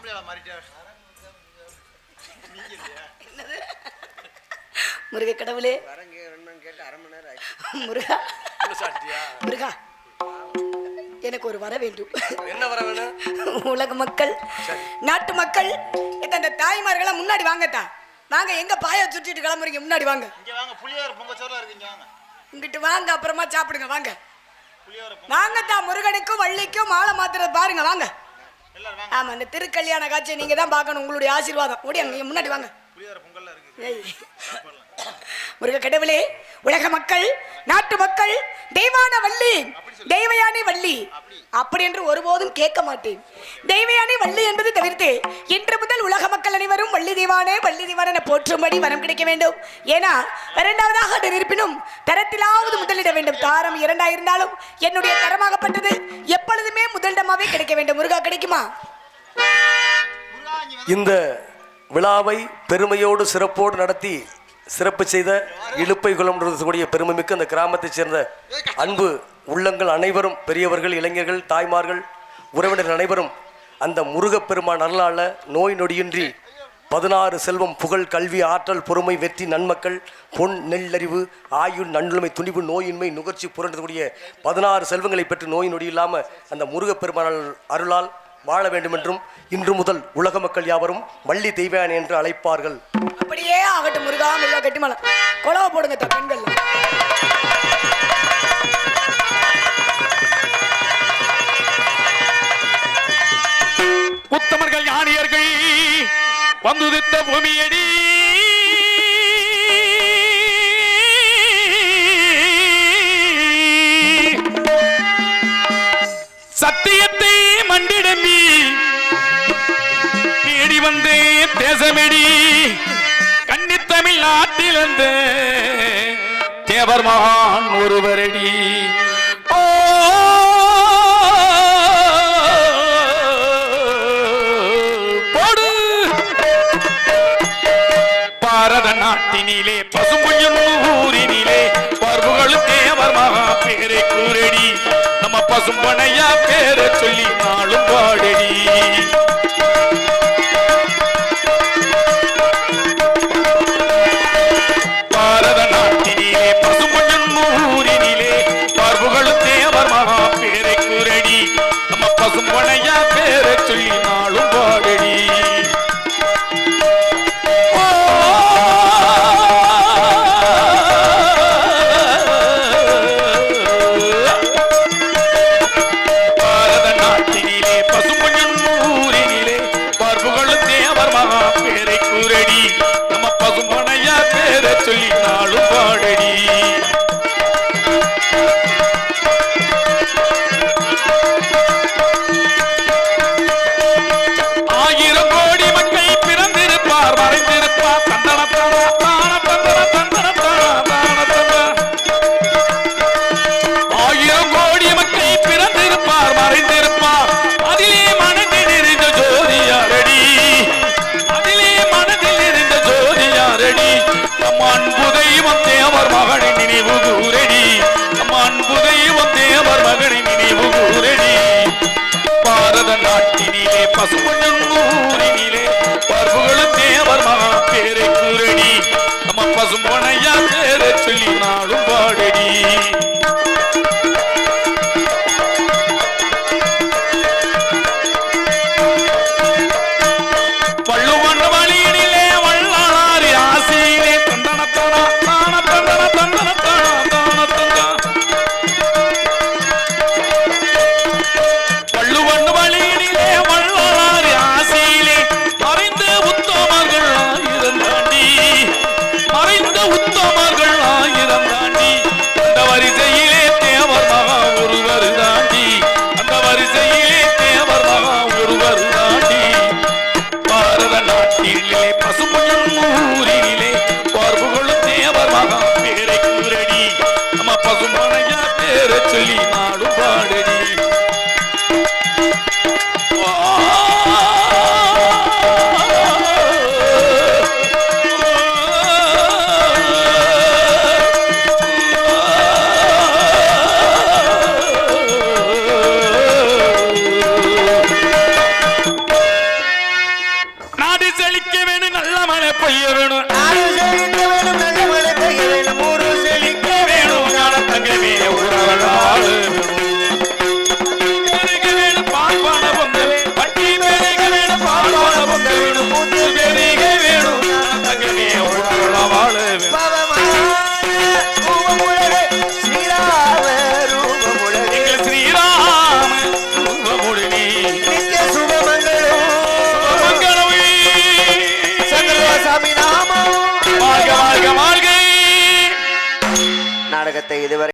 ஆம்பளையால மாறிட்டா நீங்க இல்லையா? முருக கடவுளே. வரங்க வேணும்னு கேட்டு அரை மணி நேரம் ஆச்சு முருகா. முருகா எனக்கு ஒரு வர வேண்டும். என்ன வர வேணும்? உலக மக்கள் நாட்டு மக்கள் இந்த தாய்மார்கள்லாம் முன்னாடி வாங்கத்தா வாங்க எங்க பாய சுட்டிட்டு கிளம்புறீங்க? முன்னாடி வாங்க. இங்க வாங்க புளியோர பொங்க சோறா இருக்கு இங்க வாங்க. இங்கிட்டு வாங்க அப்புறமா சாப்பிடுங்க வாங்க. வாங்கத்தா முருகனுக்கும் வள்ளிக்கும் மாலை மாத்துறது பாருங்க வாங்க. ஆமா இந்த திருக்கல்யாண காட்சியை நீங்க தான் பார்க்கணும் உங்களுடைய ஆசீர்வாதம். ஓடி அங்க முன்னாடி வாங்க. முருக கடவுளே உலக மக்கள் நாட்டு மக்கள் தெய்வான வள்ளி. தெய்வயானி வள்ளி. அப்படி. என்று ஒருபோதும் கேட்க மாட்டேன். தெய்வயானி வள்ளி என்பது தவிர்த்து இன்று முதல் உலக மக்கள் அனைவரும் வள்ளி தெய்வானே வள்ளி தெய்வான என போற்றும்படி வரம் கிடைக்க வேண்டும். ஏன்னா இரண்டாவதாக அது இருப்பினும் தரத்திலாவது முதலிட வேண்டும். தாரம் இரண்டாயிருந்தாலும் என்னுடைய தரமாகப்பட்டது எப்பொழுதுமே முதலிடமாவே கிடைக்க வேண்டும். முருகா கிடைக்குமா? இந்த விழாவை பெருமையோடு சிறப்போடு நடத்தி சிறப்பு செய்த இழுப்பை குளம் கூடிய பெருமைமிக்க அந்த கிராமத்தைச் சேர்ந்த அன்பு உள்ளங்கள் அனைவரும் பெரியவர்கள் இளைஞர்கள் தாய்மார்கள் உறவினர்கள் அனைவரும் அந்த முருகப்பெருமான் அருளால் நோய் நொடியின்றி பதினாறு செல்வம் புகழ் கல்வி ஆற்றல் பொறுமை வெற்றி நன்மக்கள் பொன் நெல்லறிவு ஆயுள் நன்னுமை துணிவு நோயின்மை நுகர்ச்சி புரண்டக்கூடிய பதினாறு செல்வங்களை பெற்று நோய் நொடி இல்லாமல் அந்த முருகப்பெருமான் அருளால் வாழ வேண்டும் என்றும் இன்று முதல் உலக மக்கள் யாவரும் வள்ளி தெய்வானை என்று அழைப்பார்கள். அப்படியே ஆகட்டும் முருகா முருகா கட்டிமலம் கொலவை போடுங்க தா பெண்கள் உத்தமர்கள் ஞானியர்கள் வந்துதித்த பூமியடி. சத்தியத்தை மண்டிடம்பி தேடி வந்து தேசமெடி. கன்னித்தமிழ் நாட்டிலிருந்து தேவர் மகான் ஒருவரடி. போடு. பாரத நாட்டினிலே பசும்பொய்யும் நம்ம பசும்பனையா பேரை சொல்லி நாளும் பாடடி சொல்லி நம் அன்பு தேவர் மகனை நினைவு கூறடி സമയത്ത് ഇതുവരെ